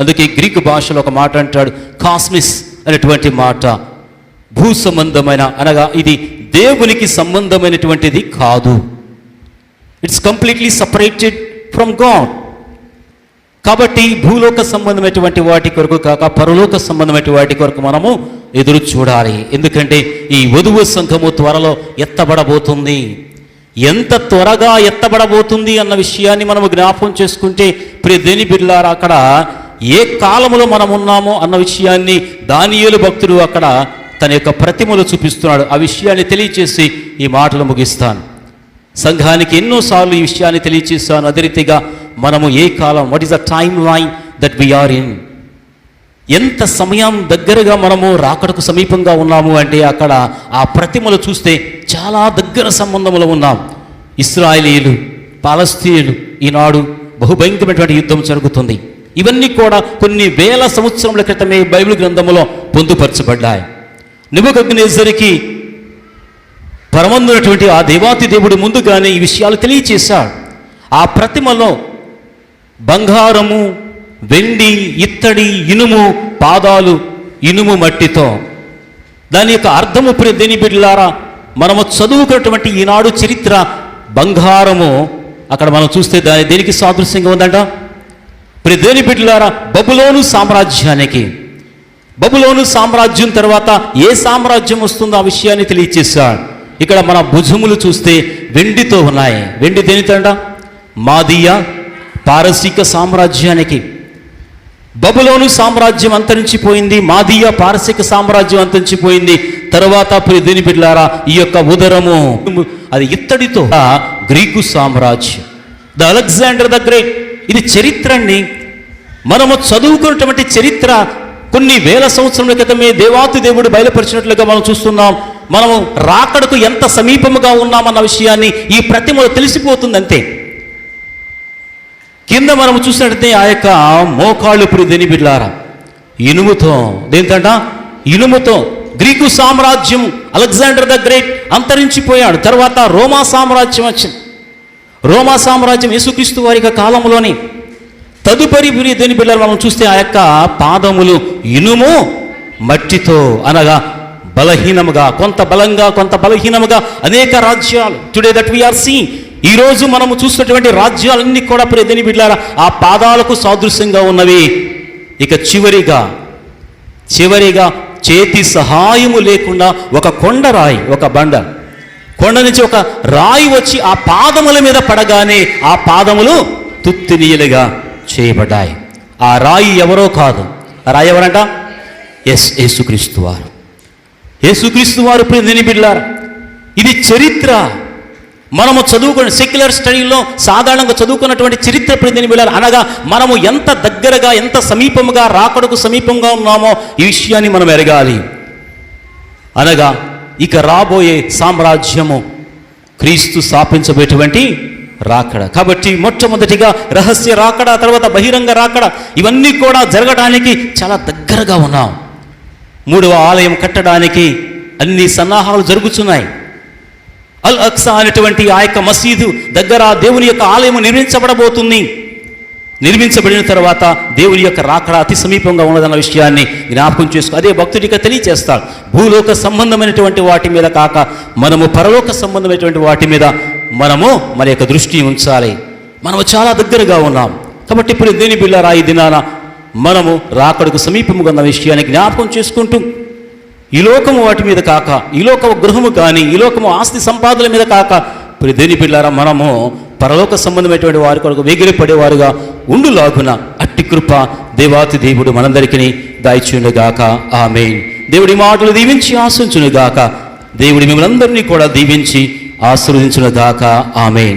అందుకే గ్రీకు భాషలో ఒక మాట అంటాడు కాస్మిస్ అనేటువంటి మాట. భూ సంబంధమైన అనగా ఇది దేవునికి సంబంధమైనటువంటిది కాదు. It's completely separated from God కాబట్టి భూలోక సంబంధమైనటువంటి వాటి కొరకు కాక పరలోక సంబంధమైన వాటి కొరకు మనము ఎదురు చూడాలి. ఎందుకంటే ఈ వధువు సంఘము త్వరలో ఎత్తబడబోతుంది. ఎంత త్వరగా ఎత్తబడబోతుంది అన్న విషయాన్ని మనము జ్ఞాపం చేసుకుంటే ప్రియ దేని బిర్లారా అక్కడ ఏ కాలంలో మనం ఉన్నామో అన్న విషయాన్ని దానియులు భక్తుడు అక్కడ తన యొక్క ప్రతిమలు చూపిస్తున్నాడు. ఆ విషయాన్ని తెలియచేసి ఈ మాటలు ముగిస్తాను. సంఘానికి ఎన్నోసార్లు ఈ విషయాన్ని తెలియచేస్తాను అదే రీతిగా మనము ఏ కాలం what is the timeline that we are in ఎంత సమయం దగ్గరగా మనము రాకడకు సమీపంగా ఉన్నాము అంటే అక్కడ ఆ ప్రతిమలు చూస్తే చాలా దగ్గర సంబంధములు ఉన్నాం. ఇస్రాయేలీలు పాలస్తీయులు ఈనాడు బహుభయంకరమైనటువంటి యుద్ధం జరుగుతుంది. ఇవన్నీ కూడా కొన్ని వేల సంవత్సరముల క్రితమే బైబిల్ గ్రంథములో పొందుపరచబడ్డాయి. నిబుకగ్నేసరికి పరమందునటువంటి ఆ దేవాతి దేవుడు ముందుగానే ఈ విషయాలు తెలియచేశాడు. ఆ ప్రతిమలో బంగారము వెండి ఇత్తడి ఇనుము పాదాలు ఇనుము మట్టితో. దాని యొక్క అర్థము ప్రియ దేని మనము చదువుకున్నటువంటి ఈనాడు చరిత్ర బంగారము. అక్కడ మనం చూస్తే దాని దేనికి సాదృశ్యంగా ఉందంట? ప్రియ దేని బిడ్డలారా బబులోను సామ్రాజ్యానికి. బబులోను సామ్రాజ్యం తర్వాత ఏ సామ్రాజ్యం వస్తుందో ఆ విషయాన్ని తెలియచేశాడు. ఇక్కడ మన భుజములు చూస్తే వెండితో ఉన్నాయి. వెండి దేనితండ? మాదీయ పారసీక సామ్రాజ్యానికి. బబులోను సామ్రాజ్యం అంతరించిపోయింది మాదీయ పారసీక సామ్రాజ్యం అంతరించిపోయింది. తర్వాత ప్రియ దేని బిడ్డలారా ఈ యొక్క ఉదరము అది ఇత్తడితో గ్రీకు సామ్రాజ్యం. The Alexander the great. ఇది చరిత్ర అండి మనము చదువుకున్నటువంటి చరిత్ర కొన్ని వేల సంవత్సరముల క్రితమే దేవాతి దేవుడు బయలుపరిచినట్లుగా మనం చూస్తున్నాం. మనము రాకడకు ఎంత సమీపముగా ఉన్నామన్న విషయాన్ని ఈ ప్రతిమలో తెలిసిపోతుంది అంతే కింద మనం చూసినట్టయితే ఆ యొక్క మోకాళ్ళు ప్రిదిని బిడ్లారా? ఇనుముతో. దేంతంట ఇనుముతో. గ్రీకు సామ్రాజ్యం అలెగ్జాండర్ ద గ్రేట్ అంతరించిపోయాడు. తర్వాత రోమా సామ్రాజ్యం వచ్చింది. రోమా సామ్రాజ్యం యేసుక్రీస్తు వారి యొక్క కాలంలోని తదుపరి ప్రియ దేని బిడ్డలు మనం చూస్తే ఆ యొక్క పాదములు ఇనుము మట్టితో అనగా బలహీనముగా కొంత బలంగా కొంత బలహీనముగా అనేక రాజ్యాలు. టుడే దట్ వీఆర్ సీ ఈ రోజు మనము చూసినటువంటి రాజ్యాలన్నీ కూడా ప్రియ బిడ్డారా ఆ పాదాలకు సాదృశ్యంగా ఉన్నవి. ఇక చివరిగా చివరిగా చేతి సహాయము లేకుండా ఒక కొండరాయి ఒక బండ. కొండ నుంచి ఒక రాయి వచ్చి ఆ పాదముల మీద పడగానే ఆ పాదములు తుత్తినీయులుగా చేయబడ్డాయి. ఆ రాయి ఎవరో కాదు. ఆ రాయి ఎవరంట? ఎస్ యేసుక్రీస్తు వారు. యేసుక్రీస్తు వారు ప్రియ బిడ్డారు ఇది చరిత్ర. మనము చదువుకున్న సెక్యులర్ స్టడీలో సాధారణంగా చదువుకున్నటువంటి చరిత్ర ప్రతిని బిడ్డారు అనగా మనము ఎంత దగ్గరగా ఎంత సమీపంగా రాకడకు సమీపంగా ఉన్నామో ఈ విషయాన్ని మనం ఎరగాలి. అనగా ఇక రాబోయే సామ్రాజ్యము క్రీస్తు స్థాపించబేటువంటి రాకడ. కాబట్టి మొట్టమొదటిగా రహస్య రాకడ తర్వాత బహిరంగ రాకడ ఇవన్నీ కూడా జరగడానికి చాలా దగ్గరగా ఉన్నాం. మూడవ ఆలయం కట్టడానికి అన్ని సన్నాహాలు జరుగుతున్నాయి. అల్ అక్సా అనేటువంటి ఆ యొక్క మసీదు దగ్గర దేవుని యొక్క ఆలయం నిర్మించబడబోతుంది. నిర్మించబడిన తర్వాత దేవుని యొక్క రాకడ అతి సమీపంగా ఉన్నదన్న విషయాన్ని జ్ఞాపకం చేసుకో. అదే భక్తుడిగా తెలియచేస్తాడు. భూలోక సంబంధమైనటువంటి వాటి మీద కాక మనము పరలోక సంబంధమైనటువంటి వాటి మీద మనము మన యొక్క దృష్టి ఉంచాలి. మనము చాలా దగ్గరగా ఉన్నాం. కాబట్టి ఇప్పుడు దేని బిళ్ళరా ఈ దినాన మనము రాకడకు సమీపముగా ఉన్న విషయాన్ని జ్ఞాపకం చేసుకుంటూ ఈ లోకము వాటి మీద కాక ఈ లోకము గృహము కానీ ఈ లోకము ఆస్తి సంపాదన మీద కాక ఇప్పుడు దేని బిళ్ళారా మనము పరలోక సంబంధమైనటువంటి వారి కొరకు వేగిరపడేవారుగా ఉండులాగున అట్టి కృప దేవాతి దేవుడు మనందరికీ దాయిచునుగాక ఆమె దేవుడి మాటలు దీవించి ఆశించునుగాక. దేవుడి మిమ్మల్ని అందరినీ కూడా దీవించి ఆశీర్వదించునుగాక. ఆమెన్.